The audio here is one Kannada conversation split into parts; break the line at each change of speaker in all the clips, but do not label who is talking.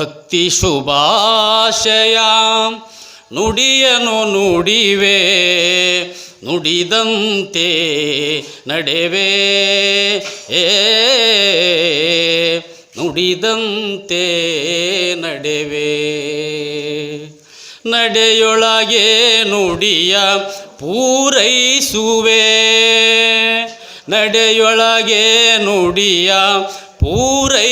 ಭಕ್ತಿ ಶುಭಾಶಯ. ನುಡಿಯನು ನುಡಿವೆ ನುಡಿದಂತೆ ನಡೆವೆ. ನುಡಿದಂತೆ ನಡೆವೆ. ನಡೆಯೊಳಗೆ ನುಡಿಯ ಪೂರೈಸುವೆ. ನಡೆಯೊಳಗೆ ನುಡಿಯ ಪೂರೈಸುವೆ.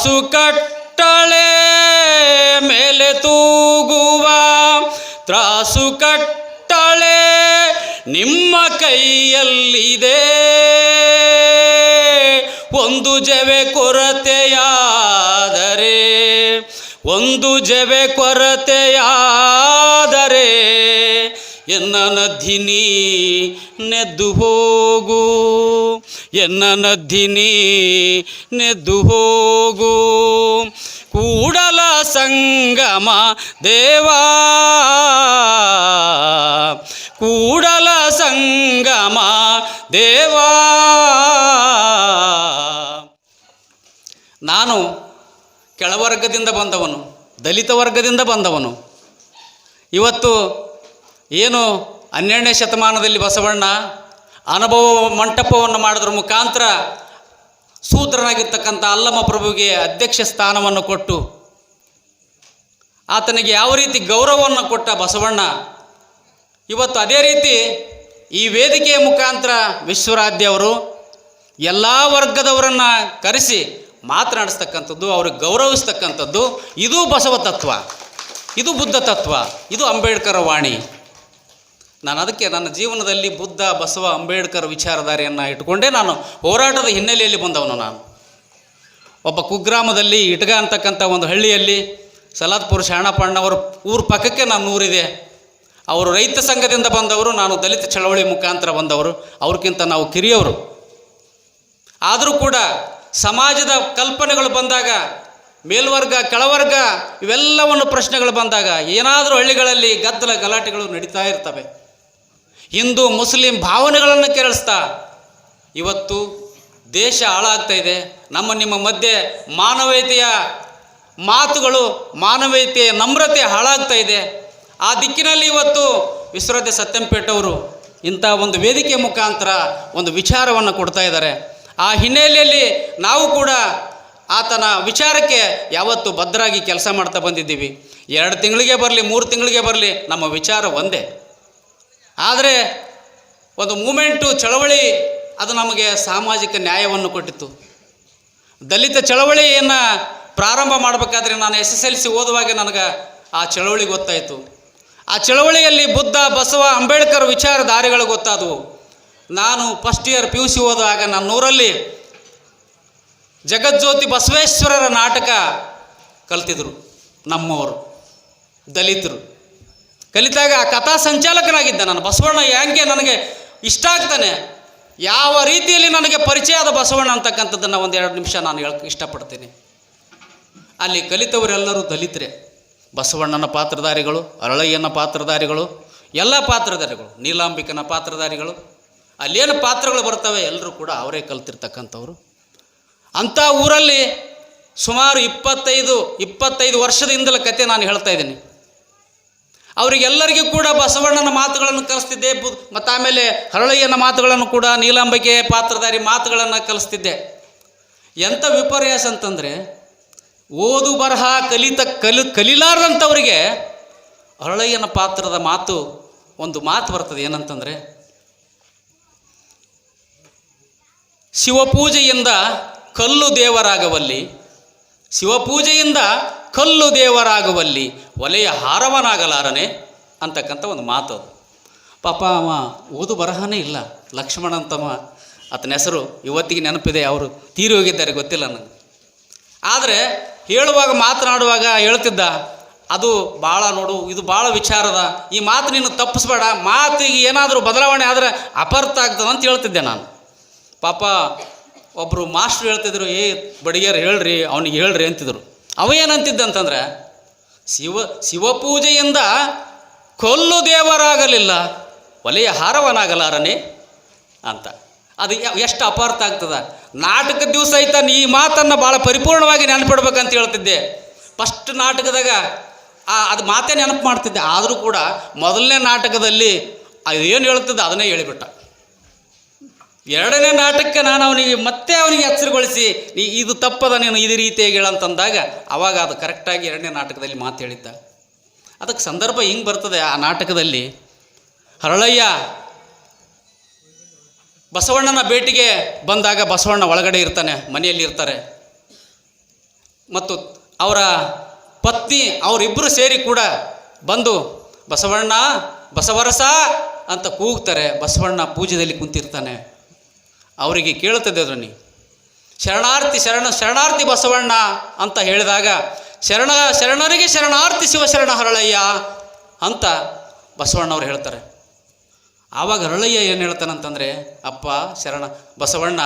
ತ್ರಾಸು ಕಟ್ಟಳೆ ಮೇಲೆ ತೂಗುವ, ತ್ರಾಸು ಕಟ್ಟಳೆ ನಿಮ್ಮ ಕೈಯಲ್ಲಿದೆ. ಒಂದು ಜವೆ ಕೊರತೆಯಾದರೆ, ಒಂದು ಜವೆ ಕೊರತೆಯಾದರೆ, ಎನ್ನ ನದಿನಿ ನೆದ್ದು ಹೋಗು. ಎನ್ನ ನದ್ದಿನಿ ನೆದ್ದು ಹೋಗು. ಕೂಡಲ ಸಂಗಮ ದೇವಾ. ಕೂಡಲ ಸಂಗಮ ದೇವಾ. ನಾನು ಕೆಳವರ್ಗದಿಂದ ಬಂದವನು, ದಲಿತ ವರ್ಗದಿಂದ ಬಂದವನು. ಇವತ್ತು ಏನು ಹನ್ನೆರಡನೇ ಶತಮಾನದಲ್ಲಿ ಬಸವಣ್ಣ ಅನುಭವ ಮಂಟಪವನ್ನು ಮಾಡಿದ್ರ ಮುಖಾಂತರ ಸೂತ್ರನಾಗಿರ್ತಕ್ಕಂಥ ಅಲ್ಲಮ್ಮ ಪ್ರಭುವಿಗೆ ಅಧ್ಯಕ್ಷ ಸ್ಥಾನವನ್ನು ಕೊಟ್ಟು ಆತನಿಗೆ ಯಾವ ರೀತಿ ಗೌರವವನ್ನು ಕೊಟ್ಟ ಬಸವಣ್ಣ, ಇವತ್ತು ಅದೇ ರೀತಿ ಈ ವೇದಿಕೆಯ ಮುಖಾಂತರ ವಿಶ್ವರಾಧ್ಯ ಅವರು ಎಲ್ಲ ವರ್ಗದವರನ್ನು ಕರೆಸಿ ಮಾತನಾಡಿಸ್ತಕ್ಕಂಥದ್ದು, ಅವ್ರಿಗೆ ಗೌರವಿಸ್ತಕ್ಕಂಥದ್ದು, ಇದು ಬಸವ ತತ್ವ, ಇದು ಬುದ್ಧ ತತ್ವ, ಇದು ಅಂಬೇಡ್ಕರ್ ವಾಣಿ. ನಾನು ಅದಕ್ಕೆ ನನ್ನ ಜೀವನದಲ್ಲಿ ಬುದ್ಧ, ಬಸವ, ಅಂಬೇಡ್ಕರ್ ವಿಚಾರಧಾರೆಯನ್ನು ಇಟ್ಕೊಂಡೇ ನಾನು ಹೋರಾಟದ ಹಿನ್ನೆಲೆಯಲ್ಲಿ ಬಂದವನು ನಾನು. ಒಬ್ಬ ಕುಗ್ರಾಮದಲ್ಲಿ ಇಟ್ಗ ಅಂತಕ್ಕಂಥ ಒಂದು ಹಳ್ಳಿಯಲ್ಲಿ ಸಲಾದ್ಪುರ ಶಾಣಪಣ್ಣವರು ಊರ ಪಕ್ಕಕ್ಕೆ ನಾನು ಊರಿದೆ. ಅವರು ರೈತ ಸಂಘದಿಂದ ಬಂದವರು, ನಾನು ದಲಿತ ಚಳವಳಿ ಮುಖಾಂತರ ಬಂದವರು ಅವ್ರಿಗಿಂತ ನಾವು ಕಿರಿಯವರು. ಆದರೂ ಕೂಡ ಸಮಾಜದ ಕಲ್ಪನೆಗಳು ಬಂದಾಗ, ಮೇಲ್ವರ್ಗ, ಕೆಳವರ್ಗ ಇವೆಲ್ಲವನ್ನು ಪ್ರಶ್ನೆಗಳು ಬಂದಾಗ ಏನಾದರೂ ಹಳ್ಳಿಗಳಲ್ಲಿ ಗದ್ದಲ ಗಲಾಟೆಗಳು ನಡೀತಾ ಇರ್ತವೆ. ಹಿಂದೂ ಮುಸ್ಲಿಂ ಭಾವನೆಗಳನ್ನು ಕೆರಳಿಸ್ತಾ ಇವತ್ತು ದೇಶ ಹಾಳಾಗ್ತಾ ಇದೆ. ನಮ್ಮ ನಿಮ್ಮ ಮಧ್ಯೆ ಮಾನವೀಯತೆಯ ಮಾತುಗಳು, ಮಾನವೀಯತೆಯ ನಮ್ರತೆ ಹಾಳಾಗ್ತಾ ಇದೆ. ಆ ದಿಕ್ಕಿನಲ್ಲಿ ಇವತ್ತು ವಿಶ್ವರಾಧ್ಯ ಸತ್ಯಂಪೇಟ್ ಅವರು ಇಂಥ ಒಂದು ವೇದಿಕೆ ಮುಖಾಂತರ ಒಂದು ವಿಚಾರವನ್ನು ಕೊಡ್ತಾ ಇದ್ದಾರೆ. ಆ ಹಿನ್ನೆಲೆಯಲ್ಲಿ ನಾವು ಕೂಡ ಆತನ ವಿಚಾರಕ್ಕೆ ಯಾವತ್ತು ಭದ್ರಾಗಿ ಕೆಲಸ ಮಾಡ್ತಾ ಬಂದಿದ್ದೀವಿ. ಎರಡು ತಿಂಗಳಿಗೆ ಬರಲಿ, ಮೂರು ತಿಂಗಳಿಗೆ ಬರಲಿ, ನಮ್ಮ ವಿಚಾರ ಒಂದೇ. ಆದರೆ ಒಂದು ಮೂಮೆಂಟು ಚಳವಳಿ ಅದು ನಮಗೆ ಸಾಮಾಜಿಕ ನ್ಯಾಯವನ್ನು ಕೊಟ್ಟಿತ್ತು. ದಲಿತ ಚಳವಳಿಯನ್ನು ಪ್ರಾರಂಭ ಮಾಡಬೇಕಾದ್ರೆ ನಾನು ಎಸ್ ಎಸ್ ಎಲ್ ಸಿ ಓದುವಾಗ ನನಗೆ ಆ ಚಳವಳಿ ಗೊತ್ತಾಯಿತು. ಆ ಚಳವಳಿಯಲ್ಲಿ ಬುದ್ಧ, ಬಸವ, ಅಂಬೇಡ್ಕರ್ ವಿಚಾರಧಾರೆಗಳು ಗೊತ್ತಾದವು. ನಾನು first year P U C ಓದುವಾಗ ನನ್ನ ಊರಲ್ಲಿ ಜಗಜ್ಯೋತಿ ಬಸವೇಶ್ವರರ ನಾಟಕ ಕಲ್ತಿದ್ರು ನಮ್ಮವರು, ದಲಿತರು. ಕಲಿತಾಗ ಆ ಕಥಾ ಸಂಚಾಲಕನಾಗಿದ್ದೆ ನಾನು. ಬಸವಣ್ಣ ಯಾಕೆ ನನಗೆ ಇಷ್ಟ ಆಗ್ತಾನೆ? ಯಾವ ರೀತಿಯಲ್ಲಿ ನನಗೆ ಪರಿಚಯ ಆದ ಬಸವಣ್ಣ ಅಂತಕ್ಕಂಥದ್ದನ್ನು ಒಂದು ಎರಡು ನಿಮಿಷ ನಾನು ಹೇಳಕ್ಕೆ ಇಷ್ಟಪಡ್ತೀನಿ. ಅಲ್ಲಿ ಕಲಿತವರೆಲ್ಲರೂ ದಲಿತರೆ. ಬಸವಣ್ಣನ ಪಾತ್ರಧಾರಿಗಳು, ಅರಳಯ್ಯನ ಪಾತ್ರಧಾರಿಗಳು, ಎಲ್ಲ ಪಾತ್ರಧಾರಿಗಳು, ನೀಲಾಂಬಿಕನ ಪಾತ್ರಧಾರಿಗಳು. ಅಲ್ಲೇನು ಪಾತ್ರಗಳು ಬರ್ತವೆ? ಎಲ್ಲರೂ ಕೂಡ ಅವರೇ ಕಲ್ತಿರ್ತಕ್ಕಂಥವ್ರು. ಅಂಥ ಊರಲ್ಲಿ ಸುಮಾರು ಇಪ್ಪತ್ತೈದು ಇಪ್ಪತ್ತೈದು ವರ್ಷದಿಂದಲೇ ಕತೆ ನಾನು ಹೇಳ್ತಾ ಇದ್ದೀನಿ. ಅವರಿಗೆಲ್ಲರಿಗೂ ಕೂಡ ಬಸವಣ್ಣನ ಮಾತುಗಳನ್ನು ಕಲಿಸ್ತಿದ್ದೆ. ಮತ್ತು ಆಮೇಲೆ ಹರಳಯ್ಯನ ಮಾತುಗಳನ್ನು ಕೂಡ ನೀಲಾಂಬಿಕೆ ಪಾತ್ರಧಾರಿ ಮಾತುಗಳನ್ನು ಕಲಿಸ್ತಿದ್ದೆ. ಎಂಥ ವಿಪರ್ಯಾಸ ಅಂತಂದರೆ, ಓದು ಬರಹ ಕಲಿತ ಕಲಿ ಕಲಿಲಾರ್ದಂಥವ್ರಿಗೆ ಹರಳಯ್ಯನ ಪಾತ್ರದ ಮಾತು ಒಂದು ಮಾತು ಬರ್ತದೆ. ಏನಂತಂದರೆ, ಶಿವಪೂಜೆಯಿಂದ ಕಲ್ಲು ದೇವರಾಗವಲ್ಲಿ, ಶಿವಪೂಜೆಯಿಂದ ಕಲ್ಲು ದೇವರಾಗುವಲ್ಲಿ ಒಲೆಯ ಹಾರವನಾಗಲಾರನೆ ಅಂತಕ್ಕಂಥ ಒಂದು ಮಾತು ಪಾಪ ಅವ ಓದು ಬರಹನೇ ಇಲ್ಲ. ಲಕ್ಷ್ಮಣ ಅಂತಮ್ಮ ಆತನ ಹೆಸರು ಇವತ್ತಿಗೆ ನೆನಪಿದೆ ಅವರು ತೀರಿ ಹೋಗಿದ್ದಾರೆ ಗೊತ್ತಿಲ್ಲ ನನಗೆ. ಆದರೆ ಹೇಳುವಾಗ ಮಾತನಾಡುವಾಗ ಹೇಳ್ತಿದ್ದ, ಅದು ಭಾಳ ನೋಡು, ಇದು ಭಾಳ ವಿಚಾರದ, ಈ ಮಾತು ನೀನು ತಪ್ಪಿಸ್ಬೇಡ, ಮಾತಿಗೆ ಏನಾದರೂ ಬದಲಾವಣೆ ಆದರೆ ಅಪರ್ಥ ಆಗ್ತದೆ ಅಂತ ಹೇಳ್ತಿದ್ದೆ ನಾನು. ಪಾಪ ಒಬ್ಬರು ಮಾಸ್ಟ್ರು ಹೇಳ್ತಿದ್ರು, ಏ, ಬಡಿಗೆರು ಹೇಳ್ರಿ, ಅವನಿಗೆ ಹೇಳ್ರಿ ಅಂತಿದ್ರು. ಅವ ಏನಂತಿದ್ದಂತಂದ್ರೆ ಶಿವ, ಶಿವಪೂಜೆಯಿಂದ ಕೊಲ್ಲು ದೇವರಾಗಲಿಲ್ಲ, ಒಲೆಯ ಹಾರವನಾಗಲಾರನೇ ಅಂತ. ಅದು ಎಷ್ಟು ಅಪಾರ್ಥ ಆಗ್ತದ. ನಾಟಕ ದಿವಸ ಐತ ಈ ಮಾತನ್ನು ಭಾಳ ಪರಿಪೂರ್ಣವಾಗಿ ನೆನಪಿಡ್ಬೇಕಂತ ಹೇಳ್ತಿದ್ದೆ. ಫಸ್ಟ್ ನಾಟಕದಾಗ, ಆ, ಅದು ಮಾತೇ ನೆನಪು ಮಾಡ್ತಿದ್ದೆ. ಆದರೂ ಕೂಡ ಮೊದಲನೇ ನಾಟಕದಲ್ಲಿ ಅದು ಏನು ಹೇಳ್ತಿದ್ದೆ ಅದನ್ನೇ ಹೇಳಿಬಿಟ್ಟ. ಎರಡನೇ ನಾಟಕಕ್ಕೆ ನಾನು ಅವನಿಗೆ ಮತ್ತೆ ಅವನಿಗೆ ಎಚ್ಚರಗೊಳಿಸಿ ನೀ ಇದು ತಪ್ಪದ, ನೀನು ಇದೇ ರೀತಿಯಾಗಿ ಹೇಳಂತಂದಾಗ ಅವಾಗ ಅದು ಕರೆಕ್ಟಾಗಿ ಎರಡನೇ ನಾಟಕದಲ್ಲಿ ಮಾತು ಹೇಳಿದ್ದ. ಅದಕ್ಕೆ ಸಂದರ್ಭ ಹಿಂಗೆ ಬರ್ತದೆ ಆ ನಾಟಕದಲ್ಲಿ? ಹರಳಯ್ಯ, ಬಸವಣ್ಣನ ಭೇಟಿಗೆ ಬಂದಾಗ ಬಸವಣ್ಣ ಒಳಗಡೆ ಇರ್ತಾನೆ, ಮನೆಯಲ್ಲಿ ಇರ್ತಾರೆ. ಮತ್ತು ಅವರ ಪತ್ನಿ ಅವರಿಬ್ಬರು ಸೇರಿ ಕೂಡ ಬಂದು, ಬಸವಣ್ಣ, ಬಸವರಸ ಅಂತ ಕೂಗ್ತಾರೆ. ಬಸವಣ್ಣ ಪೂಜೆಯಲ್ಲಿ ಕುಂತಿರ್ತಾನೆ. ಅವರಿಗೆ ಕೇಳುತ್ತದೆ ಧ್ವನಿ. ಶರಣಾರ್ಥಿ ಶರಣ, ಶರಣಾರ್ಥಿ ಬಸವಣ್ಣ ಅಂತ ಹೇಳಿದಾಗ, ಶರಣ, ಶರಣರಿಗೆ ಶರಣಾರ್ಥಿ ಶಿವಶರಣ ಹರಳಯ್ಯ ಅಂತ ಬಸವಣ್ಣವ್ರು ಹೇಳ್ತಾರೆ. ಆವಾಗ ಹರಳಯ್ಯ ಏನು ಹೇಳ್ತಾನಂತಂದರೆ ಅಪ್ಪ, ಶರಣ, ಬಸವಣ್ಣ,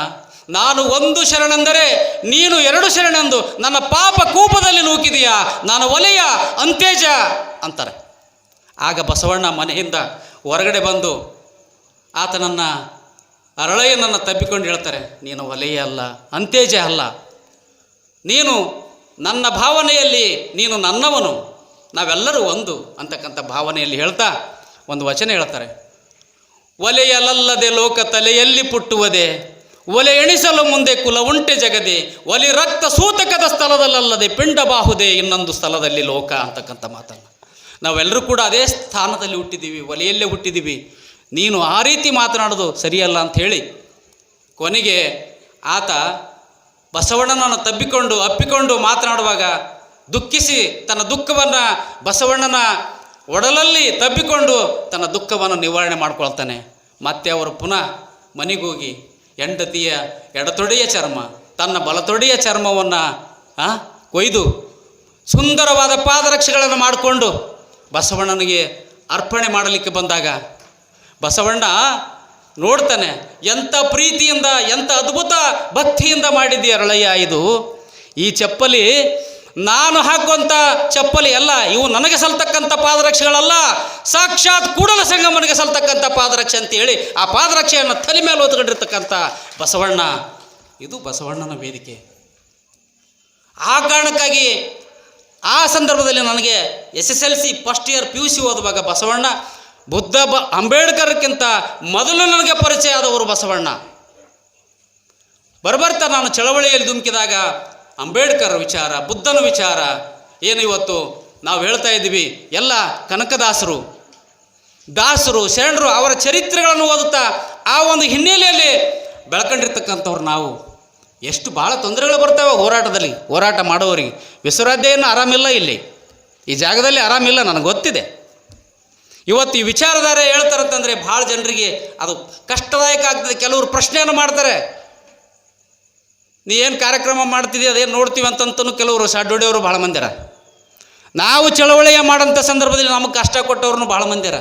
ನಾನು ಒಂದು ಶರಣೆಂದರೆ ನೀನು ಎರಡು ಶರಣೆಂದು, ನನ್ನ ಪಾಪ ಕೂಪದಲ್ಲಿ ನೂಕಿದೆಯಾ, ನಾನು ಒಲೆಯ ಅಂತೇಜ ಅಂತಾರೆ. ಆಗ ಬಸವಣ್ಣ ಮನೆಯಿಂದ ಹೊರಗಡೆ ಬಂದು ಆತನನ್ನು ಅರಳಯ್ಯನನ್ನು ತಬ್ಬಿಕೊಂಡು ಹೇಳ್ತಾರೆ, ನೀನು ಒಲೆಯ ಅಲ್ಲ ಅಂತೇಜ ಅಲ್ಲ. ನೀನು ನನ್ನ ಭಾವನೆಯಲ್ಲಿ ನೀನು ನನ್ನವನು. ನಾವೆಲ್ಲರೂ ಒಂದು, ಅಂತಕ್ಕಂಥ ಭಾವನೆಯಲ್ಲಿ ಹೇಳ್ತಾ ಒಂದು ವಚನ ಹೇಳ್ತಾರೆ. ಒಲೆಯಲಲ್ಲದೆ ಲೋಕ ತಲೆಯಲ್ಲಿ ಪುಟ್ಟುವುದೇ, ಒಲೆ ಎಣಿಸಲು ಮುಂದೆ ಕುಲ ಉಂಟೆ ಜಗದೆ, ಒಲೆ ರಕ್ತ ಸೂತಕದ ಸ್ಥಳದಲ್ಲಲ್ಲದೆ ಪಿಂಡ ಬಾಹುದೆ ಇನ್ನೊಂದು ಸ್ಥಳದಲ್ಲಿ ಲೋಕ, ಅಂತಕ್ಕಂಥ ಮಾತಲ್ಲ ನಾವೆಲ್ಲರೂ ಕೂಡ ಅದೇ ಸ್ಥಾನದಲ್ಲಿ ಹುಟ್ಟಿದ್ದೀವಿ, ಒಲೆಯಲ್ಲೇ ಹುಟ್ಟಿದ್ದೀವಿ. ನೀನು ಆ ರೀತಿ ಮಾತನಾಡೋದು ಸರಿಯಲ್ಲ ಅಂತ ಹೇಳಿ ಕೊನೆಗೆ ಆತ ಬಸವಣ್ಣನನ್ನು ತಬ್ಬಿಕೊಂಡು, ಅಪ್ಪಿಕೊಂಡು ಮಾತನಾಡುವಾಗ ದುಃಖಿಸಿ ತನ್ನ ದುಃಖವನ್ನು ಬಸವಣ್ಣನ ಒಡಲಲ್ಲಿ ತಬ್ಬಿಕೊಂಡು ತನ್ನ ದುಃಖವನ್ನು ನಿವಾರಣೆ ಮಾಡ್ಕೊಳ್ತಾನೆ. ಮತ್ತೆ ಅವರು ಪುನಃ ಮನೆಗೋಗಿ ಹೆಂಡತಿಯ ಎಡತೊಡೆಯ ಚರ್ಮ, ತನ್ನ ಬಲತೊಡೆಯ ಚರ್ಮವನ್ನು ಕೊಯ್ದು ಸುಂದರವಾದ ಪಾದರಕ್ಷೆಗಳನ್ನು ಮಾಡಿಕೊಂಡು ಬಸವಣ್ಣನಿಗೆ ಅರ್ಪಣೆ ಮಾಡಲಿಕ್ಕೆ ಬಂದಾಗ ಬಸವಣ್ಣ, ನೋಡ್ತಾನೆ ಎಂಥ ಪ್ರೀತಿಯಿಂದ ಎಂಥ ಅದ್ಭುತ ಭಕ್ತಿಯಿಂದ ಮಾಡಿದ್ದೀಯ ಅರಳಯ್ಯ ಇದು. ಈ ಚಪ್ಪಲಿ ನಾನು ಹಾಕುವಂಥ ಚಪ್ಪಲಿ ಅಲ್ಲ, ಇವು ನನಗೆ ಸಲ್ತಕ್ಕಂಥ ಪಾದರಕ್ಷೆಗಳಲ್ಲ, ಸಾಕ್ಷಾತ್ ಕೂಡಲ ಸಂಗಮನಿಗೆ ಸಲ್ತಕ್ಕಂಥ ಪಾದರಕ್ಷೆ ಅಂತ ಹೇಳಿ ಆ ಪಾದರಕ್ಷೆಯನ್ನು ತಲೆ ಮೇಲೆ ಓದ್ಕೊಂಡಿರ್ತಕ್ಕಂಥ ಬಸವಣ್ಣ. ಇದು ಬಸವಣ್ಣನ ವೇದಿಕೆ. ಆ ಕಾರಣಕ್ಕಾಗಿ ಆ ಸಂದರ್ಭದಲ್ಲಿ ನನಗೆ S S L C first year P U C ಓದುವಾಗ ಬಸವಣ್ಣ ಬುದ್ಧ ಬ ಅಂಬೇಡ್ಕರ್ಕ್ಕಿಂತ ಮೊದಲು ನನಗೆ ಪರಿಚಯ ಆದವರು ಬಸವಣ್ಣ. ಬರಬರ್ತಾ ನಾನು ಚಳವಳಿಯಲ್ಲಿ ಧುಮುಕಿದಾಗ ಅಂಬೇಡ್ಕರ್ ವಿಚಾರ, ಬುದ್ಧನ ವಿಚಾರ, ಏನು ಇವತ್ತು ನಾವು ಹೇಳ್ತಾ ಇದ್ದೀವಿ, ಎಲ್ಲ ಕನಕದಾಸರು. ದಾಸರು, ಶರಣರು ಅವರ ಚರಿತ್ರೆಗಳನ್ನು ಓದುತ್ತಾ ಆ ಒಂದು ಹಿನ್ನೆಲೆಯಲ್ಲಿ ಬೆಳ್ಕೊಂಡಿರ್ತಕ್ಕಂಥವ್ರು ನಾವು. ಎಷ್ಟು ಭಾಳ ತೊಂದರೆಗಳು ಬರ್ತವೆ ಹೋರಾಟದಲ್ಲಿ, ಹೋರಾಟ ಮಾಡೋರಿಗೆ ವಿಶ್ವರಾಧ್ಯಯನ್ನು ಆರಾಮಿಲ್ಲ ಇಲ್ಲಿ. ಈ ಜಾಗದಲ್ಲಿ ಆರಾಮಿಲ್ಲ, ನನಗೆ ಗೊತ್ತಿದೆ. ಇವತ್ತು ಈ ವಿಚಾರಧಾರೆ ಹೇಳ್ತಾರಂತಂದರೆ ಭಾಳ ಜನರಿಗೆ ಅದು ಕಷ್ಟದಾಯಕ ಆಗ್ತದೆ. ಕೆಲವರು ಪ್ರಶ್ನೆಯನ್ನು ಮಾಡ್ತಾರೆ. ನೀ ಏನು ಕಾರ್ಯಕ್ರಮ ಮಾಡ್ತಿದ್ದೀಯ ಅದೇನು ನೋಡ್ತೀವಿ ಅಂತಂತನೂ ಕೆಲವರು ಸಾಡೋಡಿಯವರು ಭಾಳ ಮಂದಿರ ನಾವು ಚಳವಳಿಯ ಮಾಡೋಂಥ ಸಂದರ್ಭದಲ್ಲಿ ನಮಗೆ ಕಷ್ಟ ಕೊಟ್ಟವ್ರನ್ನು ಭಾಳ ಮಂದಿರ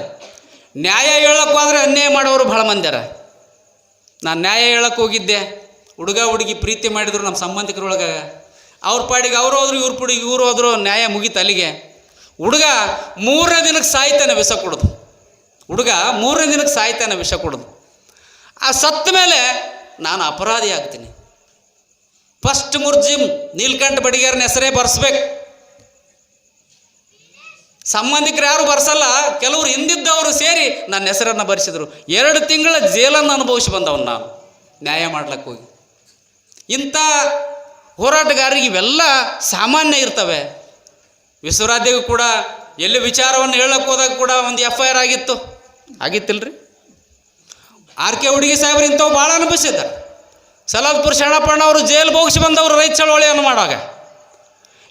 ನ್ಯಾಯ ಹೇಳೋಕ್ಕೂ ಆದರೆ ಅನ್ಯಾಯ ಮಾಡೋರು ಭಾಳ ಮಂದಿರ ನಾನು ನ್ಯಾಯ ಹೇಳಕ್ಕೆ ಹೋಗಿದ್ದೆ. ಹುಡುಗ ಹುಡುಗಿ ಪ್ರೀತಿ ಮಾಡಿದ್ರು ನಮ್ಮ ಸಂಬಂಧಿಕರೊಳಗೆ. ಅವ್ರ ಪಾಡಿಗೆ ಅವರು ಹೋದ್ರು, ಇವ್ರ ಪಾಡಿಗೆ ಇವ್ರು ಹೋದ್ರು, ನ್ಯಾಯ ಮುಗೀತು ಅಲ್ಲಿಗೆ. ಹುಡುಗ ಮೂರನೇ ದಿನಕ್ಕೆ ಸಾಯ್ತಾನೆ ವಿಷ ಕೊಡೋದು. ಹುಡುಗ ಮೂರನೇ ದಿನಕ್ಕೆ ಸಾಯ್ತಾನೆ ವಿಷ ಕೊಡೋದು. ಆ ಸತ್ತ ಮೇಲೆ ನಾನು ಅಪರಾಧಿ ಆಗ್ತೀನಿ. ಫಸ್ಟ್ ಮುರ್ಜಿಮ್ ನೀಲ್ಕಂಠ ಬಡಿಗೇರನ ಹೆಸರೇ ಬರ್ಸ್ಬೇಕು. ಸಂಬಂಧಿಕರು ಯಾರು ಬರ್ಸಲ್ಲ, ಕೆಲವರು ಹಿಂದಿದ್ದವರು ಸೇರಿ ನನ್ನ ಹೆಸರನ್ನು ಬರೆಸಿದರು. ಎರಡು ತಿಂಗಳ ಜೇಲನ್ನು ಅನುಭವಿಸಿ ಬಂದವನು ನಾನು. ನ್ಯಾಯ ಮಾಡ್ಲಿಕ್ಕೆ ಹೋಗಿ. ಇಂಥ ಹೋರಾಟಗಾರರಿಗೆ ಇವೆಲ್ಲ ಸಾಮಾನ್ಯ ಇರ್ತವೆ. ವಿಶ್ವರಾಧ್ಯಗೂ ಕೂಡ ಎಲ್ಲಿ ವಿಚಾರವನ್ನು ಹೇಳಕ್ಕೆ ಹೋದಾಗ ಕೂಡ ಒಂದು ಎಫ್ ಐ ಆರ್ ಆಗಿತ್ತು. ಆಗಿತ್ತಿಲ್ರಿ? ಆರ್ ಕೆ ಹುಡುಗಿ ಸಾಹೇಬ್ರು ಇಂಥವು ಭಾಳ ಅನುಭವಿಸಿದ್ದ ಸಲಾದ್ಪುರ ಶರಣಪ್ಪಣ್ಣ ಅವರು ಜೈಲು ಬೋಗಿಸಿ ಬಂದವರು ರೈತ ಚಳವಳಿಯನ್ನು ಮಾಡುವಾಗ.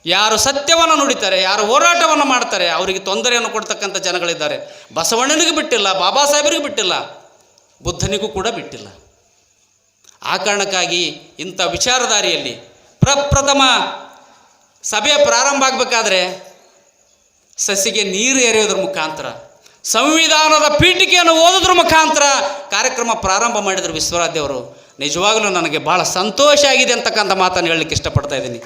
ಯಾರು ಸತ್ಯವನ್ನು ನುಡಿತಾರೆ, ಯಾರು ಹೋರಾಟವನ್ನು ಮಾಡ್ತಾರೆ, ಅವರಿಗೆ ತೊಂದರೆಯನ್ನು ಕೊಡ್ತಕ್ಕಂಥ ಜನಗಳಿದ್ದಾರೆ. ಬಸವಣ್ಣನಿಗೂ ಬಿಟ್ಟಿಲ್ಲ, ಬಾಬಾ ಸಾಹೇಬರಿಗೂ ಬಿಟ್ಟಿಲ್ಲ, ಬುದ್ಧನಿಗೂ ಕೂಡ ಬಿಟ್ಟಿಲ್ಲ. ಆ ಕಾರಣಕ್ಕಾಗಿ ಇಂಥ ವಿಚಾರಧಾರಿಯಲ್ಲಿ ಪ್ರಪ್ರಥಮ ಸಭೆ ಪ್ರಾರಂಭ ಆಗಬೇಕಾದ್ರೆ ಸಸಿಗೆ ನೀರು ಎರೆಯೋದ್ರ ಮುಖಾಂತರ, ಸಂವಿಧಾನದ ಪೀಠಿಕೆಯನ್ನು ಓದೋದ್ರ ಮುಖಾಂತರ ಕಾರ್ಯಕ್ರಮ ಪ್ರಾರಂಭ ಮಾಡಿದರು ವಿಶ್ವರಾಧ್ಯವರು ನಿಜವಾಗಲೂ ನನಗೆ ಭಾಳ ಸಂತೋಷ ಆಗಿದೆ ಅಂತಕ್ಕಂಥ ಮಾತನ್ನು ಹೇಳಲಿಕ್ಕೆ ಇಷ್ಟಪಡ್ತಾ ಇದ್ದೀನಿ.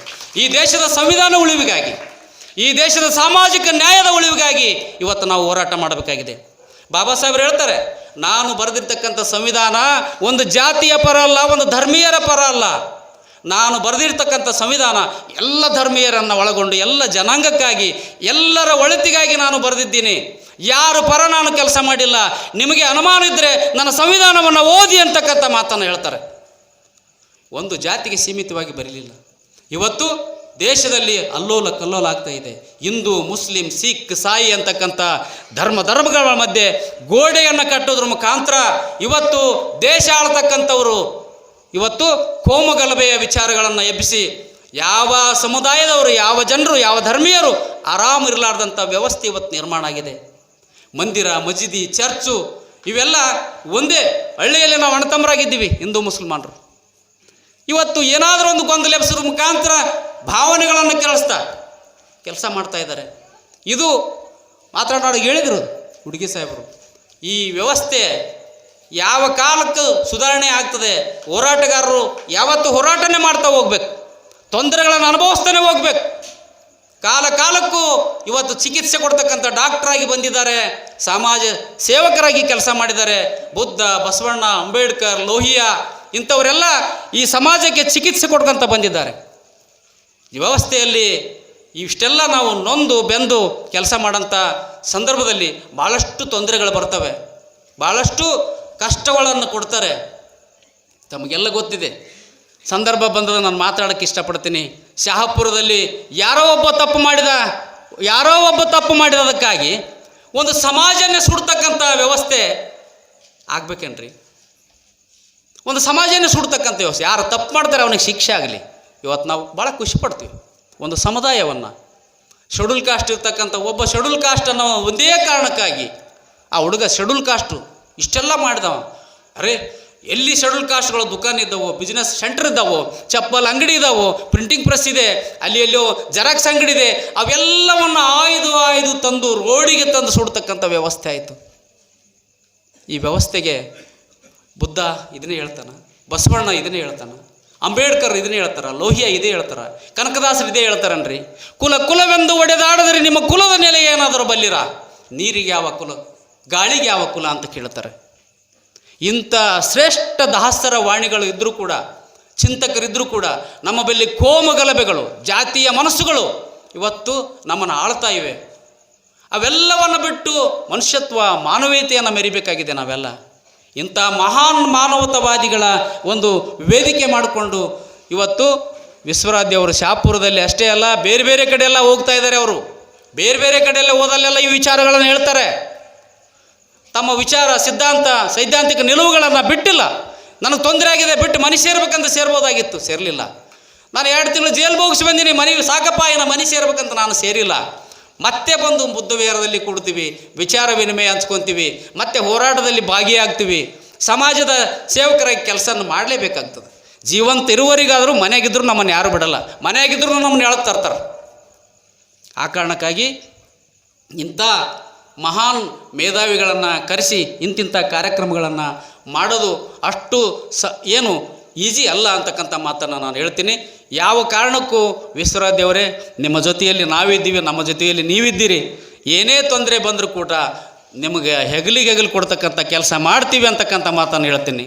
ಈ ದೇಶದ ಸಂವಿಧಾನ ಉಳಿವಿಗಾಗಿ, ಈ ದೇಶದ ಸಾಮಾಜಿಕ ನ್ಯಾಯದ ಉಳಿವಿಗಾಗಿ ಇವತ್ತು ನಾವು ಹೋರಾಟ ಮಾಡಬೇಕಾಗಿದೆ. ಬಾಬಾ ಸಾಹೇಬ್ರು ಹೇಳ್ತಾರೆ, ನಾನು ಬರೆದಿರ್ತಕ್ಕಂಥ ಸಂವಿಧಾನ ಒಂದು ಜಾತಿಯ ಪರ ಅಲ್ಲ, ಒಂದು ಧರ್ಮೀಯರ ಪರ ಅಲ್ಲ. ನಾನು ಬರೆದಿರ್ತಕ್ಕಂಥ ಸಂವಿಧಾನ ಎಲ್ಲ ಧರ್ಮೀಯರನ್ನು ಒಳಗೊಂಡು ಎಲ್ಲ ಜನಾಂಗಕ್ಕಾಗಿ, ಎಲ್ಲರ ಒಳಿತಿಗಾಗಿ ನಾನು ಬರೆದಿದ್ದೀನಿ. ಯಾರು ಪರ ನಾನು ಕೆಲಸ ಮಾಡಿಲ್ಲ, ನಿಮಗೆ ಅನುಮಾನ ಇದ್ದರೆ ನನ್ನ ಸಂವಿಧಾನವನ್ನು ಓದಿ ಅಂತಕ್ಕಂಥ ಮಾತನ್ನು ಹೇಳ್ತಾರೆ. ಒಂದು ಜಾತಿಗೆ ಸೀಮಿತವಾಗಿ ಬರಲಿಲ್ಲ. ಇವತ್ತು ದೇಶದಲ್ಲಿ ಅಲ್ಲೋಲ ಕಲ್ಲೋಲ ಆಗ್ತಾ ಇದೆ. ಹಿಂದೂ, ಮುಸ್ಲಿಂ, ಸಿಖ್, ಸಾಯಿ ಅಂತಕ್ಕಂಥ ಧರ್ಮ, ಧರ್ಮಗಳ ಮಧ್ಯೆ ಗೋಡೆಯನ್ನು ಕಟ್ಟೋದ್ರ ಮುಖಾಂತರ ಇವತ್ತು ದೇಶ ಆಳ್ತಕ್ಕಂಥವರು ಇವತ್ತು ಕೋಮಗಲಭೆಯ ವಿಚಾರಗಳನ್ನು ಎಬ್ಬಿಸಿ ಯಾವ ಸಮುದಾಯದವರು, ಯಾವ ಜನರು, ಯಾವ ಧರ್ಮೀಯರು ಆರಾಮಿರಲಾರ್ದಂಥ ವ್ಯವಸ್ಥೆ ಇವತ್ತು ನಿರ್ಮಾಣ ಆಗಿದೆ. ಮಂದಿರ, ಮಸೀದಿ, ಚರ್ಚು ಇವೆಲ್ಲ ಒಂದೇ ಹಳ್ಳಿಯಲ್ಲಿ ನಾವು ಅಣತಮ್ಮರಾಗಿದ್ದೀವಿ ಹಿಂದೂ ಮುಸಲ್ಮಾನರು. ಇವತ್ತು ಏನಾದರೂ ಒಂದು ಗೊಂದಲ ಎಬ್ಸೋದ್ರ ಮುಖಾಂತರ ಭಾವನೆಗಳನ್ನು ಕೇಳಿಸ್ತಾ ಕೆಲಸ ಮಾಡ್ತಾ ಇದ್ದಾರೆ. ಇದು ಮಾತನಾಡೋ ಹೇಳಿದರು ಹುಡುಗಿ ಸಾಹೇಬರು. ಈ ವ್ಯವಸ್ಥೆ ಯಾವ ಕಾಲಕ್ಕೆ ಸುಧಾರಣೆ ಆಗ್ತದೆ. ಹೋರಾಟಗಾರರು ಯಾವತ್ತು ಹೋರಾಟನೇ ಮಾಡ್ತಾ ಹೋಗ್ಬೇಕು. ತೊಂದರೆಗಳನ್ನು ಅನುಭವಿಸ್ತಾನೆ ಹೋಗ್ಬೇಕು. ಕಾಲ ಕಾಲಕ್ಕೂ ಇವತ್ತು ಚಿಕಿತ್ಸೆ ಕೊಡ್ತಕ್ಕಂಥ ಡಾಕ್ಟ್ರಾಗಿ ಬಂದಿದ್ದಾರೆ. ಸಮಾಜ ಸೇವಕರಾಗಿ ಕೆಲಸ ಮಾಡಿದ್ದಾರೆ. ಬುದ್ಧ, ಬಸವಣ್ಣ, ಅಂಬೇಡ್ಕರ್, ಲೋಹಿಯಾ ಇಂಥವರೆಲ್ಲ ಈ ಸಮಾಜಕ್ಕೆ ಚಿಕಿತ್ಸೆ ಕೊಡ್ಕಂತ ಬಂದಿದ್ದಾರೆ. ಈ ವ್ಯವಸ್ಥೆಯಲ್ಲಿ ಇಷ್ಟೆಲ್ಲ ನಾವು ನೊಂದು, ಬೆಂದು ಕೆಲಸ ಮಾಡೋಂಥ ಸಂದರ್ಭದಲ್ಲಿ ಭಾಳಷ್ಟು ತೊಂದರೆಗಳು ಬರ್ತವೆ. ಭಾಳಷ್ಟು ಕಷ್ಟಗಳನ್ನು ಕೊಡ್ತಾರೆ. ತಮಗೆಲ್ಲ ಗೊತ್ತಿದೆ. ಸಂದರ್ಭ ಬಂದರೆ ನಾನು ಮಾತಾಡೋಕ್ಕೆ ಇಷ್ಟಪಡ್ತೀನಿ. ಶಹಾಪುರದಲ್ಲಿ ಯಾರೋ ಒಬ್ಬ ತಪ್ಪು ಮಾಡಿದ, ಯಾರೋ ಒಬ್ಬ ತಪ್ಪು ಮಾಡಿರೋದಕ್ಕಾಗಿ ಒಂದು ಸಮಾಜನೇ ಸುಡ್ತಕ್ಕಂಥ ವ್ಯವಸ್ಥೆ ಆಗ್ಬೇಕೇನ್ರಿ? ಒಂದು ಸಮಾಜನೇ ಸುಡ್ತಕ್ಕಂಥ ವ್ಯವಸ್ಥೆ. ಯಾರು ತಪ್ಪು ಮಾಡ್ತಾರೆ ಅವನಿಗೆ ಶಿಕ್ಷೆ ಆಗಲಿ. ಇವತ್ತು ನಾವು ಭಾಳ ಖುಷಿ ಪಡ್ತೀವಿ. ಒಂದು ಸಮುದಾಯವನ್ನು, ಶೆಡ್ಯೂಲ್ ಕಾಸ್ಟ್ ಇರ್ತಕ್ಕಂಥ ಒಬ್ಬ ಶೆಡ್ಯೂಲ್ ಕಾಸ್ಟ್ ಅನ್ನೋ ಒಂದೇ ಕಾರಣಕ್ಕಾಗಿ, ಆ ಹುಡುಗ ಶೆಡ್ಯೂಲ್ ಕಾಸ್ಟು ಇಷ್ಟೆಲ್ಲ ಮಾಡಿದವ. ಅರೆ, ಎಲ್ಲಿ ಶೆಡ್ಯೂಲ್ ಕಾಸ್ಟ್ಗಳು, ದುಕಾನ್ ಇದ್ದಾವೋ ಬಿಸ್ನೆಸ್ ಸೆಂಟರ್ ಇದ್ದಾವೋ, ಚಪ್ಪಲ್ ಅಂಗಡಿ ಇದ್ದಾವೋ ಪ್ರಿಂಟಿಂಗ್ ಪ್ರೆಸ್ ಇದೆ, ಅಲ್ಲಿ ಎಲ್ಲೋ ಜೆರಾಕ್ಸ್ ಅಂಗಡಿ ಇದೆ, ಅವೆಲ್ಲವನ್ನು ಆಯ್ದು ಆಯ್ದು ತಂದು ರೋಡಿಗೆ ತಂದು ಸುಡ್ತಕ್ಕಂಥ ವ್ಯವಸ್ಥೆ ಆಯಿತು. ಈ ವ್ಯವಸ್ಥೆಗೆ ಬುದ್ಧ ಇದನ್ನೇ ಹೇಳ್ತಾನೆ, ಬಸವಣ್ಣ ಇದನ್ನೇ ಹೇಳ್ತಾನೆ, ಅಂಬೇಡ್ಕರ್ ಇದನ್ನೇ ಹೇಳ್ತಾರ, ಲೋಹಿಯ ಇದೇ ಹೇಳ್ತಾರ, ಕನಕದಾಸರು ಇದೇ ಹೇಳ್ತಾರನ್ರಿ. ಕುಲ ಕುಲವೆಂದು ಒಡೆದಾಡದರೆ, ನಿಮ್ಮ ಕುಲದ ನೆಲೆ ಏನಾದರೂ ಬಲ್ಲಿರ? ನೀರಿಗೆ ಯಾವ ಕುಲ ಗಾಳಿಗೆ ಯಾವ ಕುಲ ಅಂತ ಕೇಳ್ತಾರೆ. ಇಂಥ ಶ್ರೇಷ್ಠ ದಾಸರ ವಾಣಿಗಳು ಇದ್ದರೂ ಕೂಡ ಚಿಂತಕರಿದ್ದರೂ ಕೂಡ, ನಮ್ಮ ಬಳಿ ಕೋಮಗಲಭೆಗಳು ಜಾತಿಯ ಮನಸ್ಸುಗಳು ಇವತ್ತು ನಮ್ಮನ್ನು ಆಳ್ತಾ ಇವೆ. ಅವೆಲ್ಲವನ್ನು ಬಿಟ್ಟು ಮನುಷ್ಯತ್ವ, ಮಾನವೀಯತೆಯನ್ನು ಮೆರಿಬೇಕಾಗಿದೆ ನಾವೆಲ್ಲ. ಇಂಥ ಮಹಾನ್ ಮಾನವತಾವಾದಿಗಳ ಒಂದು ವೇದಿಕೆ ಮಾಡಿಕೊಂಡು ಇವತ್ತು ವಿಶ್ವರಾಧ್ಯ ಅವರು ಶಾಪುರದಲ್ಲಿ ಅಷ್ಟೇ ಅಲ್ಲ, ಬೇರೆ ಬೇರೆ ಕಡೆ ಎಲ್ಲ ಹೋಗ್ತಾ ಇದ್ದಾರೆ ಅವರು. ಬೇರೆ ಬೇರೆ ಕಡೆಯೆಲ್ಲ ಹೋದಲ್ಲೆಲ್ಲ ಈ ವಿಚಾರಗಳನ್ನು ಹೇಳ್ತಾರೆ. ತಮ್ಮ ವಿಚಾರ, ಸಿದ್ಧಾಂತ, ಸೈದ್ಧಾಂತಿಕ ನಿಲುವುಗಳನ್ನು ಬಿಟ್ಟಿಲ್ಲ. ನನಗೆ ತೊಂದರೆ ಆಗಿದೆ, ಬಿಟ್ಟು ಮನೆ ಸೇರ್ಬೇಕಂತ ಸೇರ್ಬೋದಾಗಿತ್ತು, ಸೇರಲಿಲ್ಲ. ನಾನು ಎರಡು ತಿಂಗಳು ಜೈಲು ಬೋಗಿಸಿ ಬಂದೀನಿ ಮನೆ ಸಾಕಪ್ಪ ಏನ ಮನೆ ಸೇರ್ಬೇಕಂತ ನಾನು ಸೇರಿಲ್ಲ. ಮತ್ತೆ ಬಂದು ಬುದ್ಧ ವಿಹಾರದಲ್ಲಿ ಕೊಡ್ತೀವಿ, ವಿಚಾರ ವಿನಿಮಯ ಹಂಚ್ಕೊತೀವಿ, ಮತ್ತೆ ಹೋರಾಟದಲ್ಲಿ ಭಾಗಿಯಾಗ್ತೀವಿ. ಸಮಾಜದ ಸೇವಕರಾಗಿ ಕೆಲಸ ಮಾಡಲೇಬೇಕಾಗ್ತದೆ. ಜೀವಂತ ಇರುವವರಿಗಾದರೂ ಮನೆಯಾಗಿದ್ದರೂ ನಮ್ಮನ್ನು ಯಾರು ಬಿಡಲ್ಲ. ಮನೆಯಾಗಿದ್ದರೂ ನಮ್ಮನ್ನು ಎಳಕ್ ತರ್ತಾರೆ. ಆ ಕಾರಣಕ್ಕಾಗಿ ಇಂಥ ಮಹಾನ್ ಮೇಧಾವಿಗಳನ್ನು ಕರೆಸಿ ಇಂತಿಂಥ ಕಾರ್ಯಕ್ರಮಗಳನ್ನು ಮಾಡೋದು ಅಷ್ಟು ಸ ಏನು ಈಜಿ ಅಲ್ಲ ಅಂತಕ್ಕಂಥ ಮಾತನ್ನು ನಾನು ಹೇಳ್ತೀನಿ. ಯಾವ ಕಾರಣಕ್ಕೂ ವಿಶ್ವರಾಧ್ಯವರೇ ನಿಮ್ಮ ಜೊತೆಯಲ್ಲಿ ನಾವಿದ್ದೀವಿ, ನಮ್ಮ ಜೊತೆಯಲ್ಲಿ ನೀವಿದ್ದೀರಿ. ಏನೇ ತೊಂದರೆ ಬಂದರೂ ಕೂಡ ನಿಮಗೆ ಹೆಗಲಿಗೆ ಹೆಗಲು ಕೊಡ್ತಕ್ಕಂಥ ಕೆಲಸ ಮಾಡ್ತೀವಿ ಅಂತಕ್ಕಂಥ ಮಾತನ್ನು ಹೇಳ್ತೀನಿ.